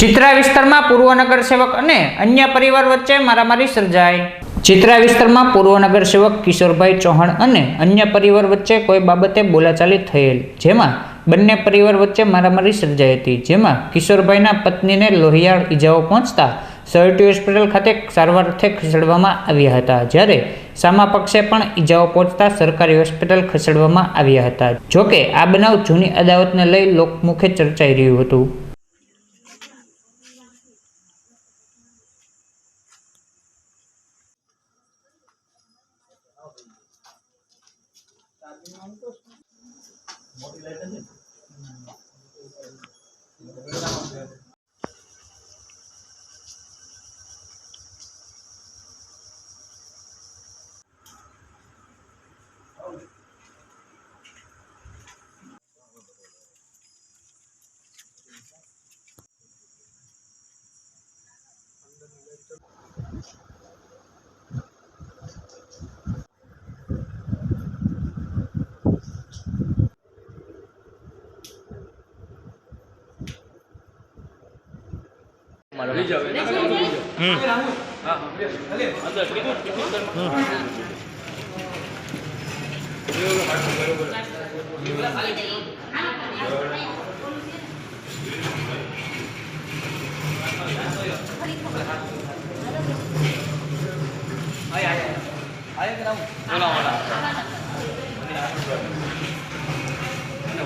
ચિત્રા વિસ્તારમાં પૂર્વ નગર સેવક અને અન્ય પરિવાર વચ્ચે મારામારી સર્જાઈ. ચિત્રા વિસ્તારમાં પૂર્વ નગર સેવક કિશોરભાઈ ચૌહાણ અને અન્ય પરિવાર વચ્ચે કોઈ બાબતે બોલાચાલી થયેલ, જેમાં બંને પરિવાર વચ્ચે મારામારી સર્જાઈ હતી, જેમાં કિશોરભાઈના પત્નીને લોહિયાળ ઈજાઓ પહોંચતા સર્ટી હોસ્પિટલ ખાતે સારવાર અર્થે ખસેડવામાં આવ્યા હતા. જ્યારે સામા પક્ષે પણ ઈજાઓ પહોંચતા સરકારી હોસ્પિટલ ખસેડવામાં આવ્યા હતા. જોકે આ બનાવ જૂની અદાવતને લઈ લોકમુખે ચર્ચાઈ રહ્યું હતું. મોટી લાઈટ છે?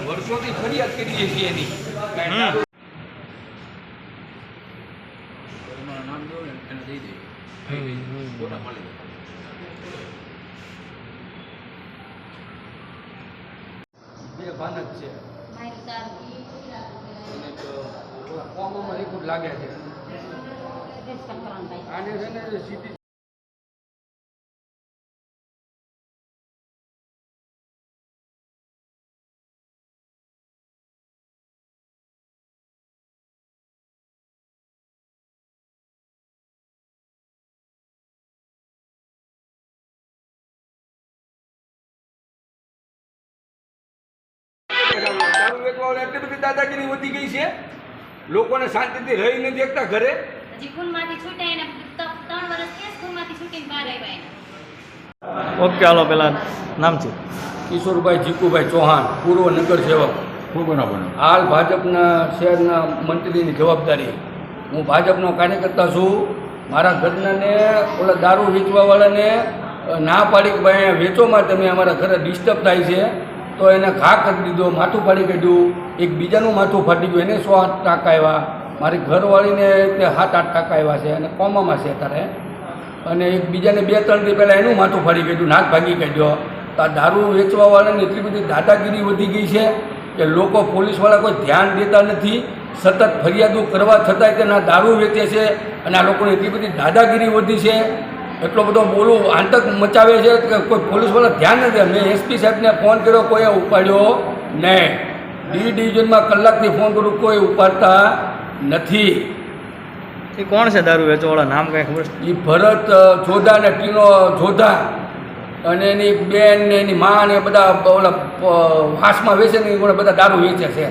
વર્ષોથી ફરિયાદ કરીએ છીએ એની કાંઈ દારૂ- તમારું નામ દો એને દઈ દઈએ ફોટા મળી બે ભાન જ છે કોમોમાં રિપોર્ટ લાગે છે આને છે ને સીટી દારૂ વેચવાવાળા એટલી બધી દાદાગીરી વધી ગઈ છે લોકોને શાંતિથી રહી નથી એકતા ઘરે. હજી સ્કૂલમાંથી છૂટ્યા એને ત- ત્રણ વર્ષ થયા સ્કૂલમાંથી છૂટીને બહાર આવ્યા એને. ઓકે હાલો પેલા નામ છે? કિશોરભાઈ જીકુભાઈ ચૌહાણ પૂર્વ નગર સેવક. હાલ ભાજપના શહેરના મંત્રીની જવાબદારી. હું ભાજપનો કાર્યકર્તા છું. મારા ઘરનાને ઓલા દારૂ વેચવાવાળાને ના પાડી કે ભાઈ વેચોમાં તમે અમારા ઘરે ડિસ્ટર્બ થાય છે. તો એને ઘા કરી દીધો, માથું ફાડી કાઢ્યું, એકબીજાનું માથું ફાટી ગયું, એને સો આઠ ટાંકા આવ્યા મારી ઘરવાળીને તે સાત આઠ ટાંકા આવ્યા છે અને કોમામાં છે અત્યારે. અને એકબીજાને બે ત્રણ દી પહેલાં એનું માથું ફાડી કાઢ્યું, નાક ભાગી કાઢ્યો. તો આ દારૂ વેચવાવાળાની એટલી બધી દાદાગીરી વધી ગઈ છે કે લોકો પોલીસવાળા કોઈ ધ્યાન દેતા નથી, સતત ફરિયાદો કરવા છતાંય તેના દારૂ વેચે છે અને આ લોકોની એટલી બધી દાદાગીરી વધી છે. એટલો બધો બોલું આંતક મચાવે છે કે કોઈ પોલીસવાળા ધ્યાન નથી મેં એસપી સાહેબને ફોન કર્યો કોઈએ ઉપાડ્યો નહીં. ડી ડિવિઝનમાં કલાકથી ફોન કરું કોઈ ઉપાડતા નથી. એ કોણ છે દારૂ વેચવાળા નામ કાંઈ ખબર એ ભરત જોધા ને ટીનો જોધા. અને એની બેન ને એની મા ને બધા ઓલા વાસમાં વેચે ને એ બધા બધા દારૂ વેચે છે.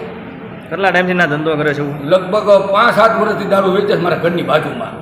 કેટલા ટાઈમથી ના ધંધો કરે છે લગભગ પાંચ સાત વર્ષથી દારૂ વેચે છે મારા ઘરની બાજુમાં.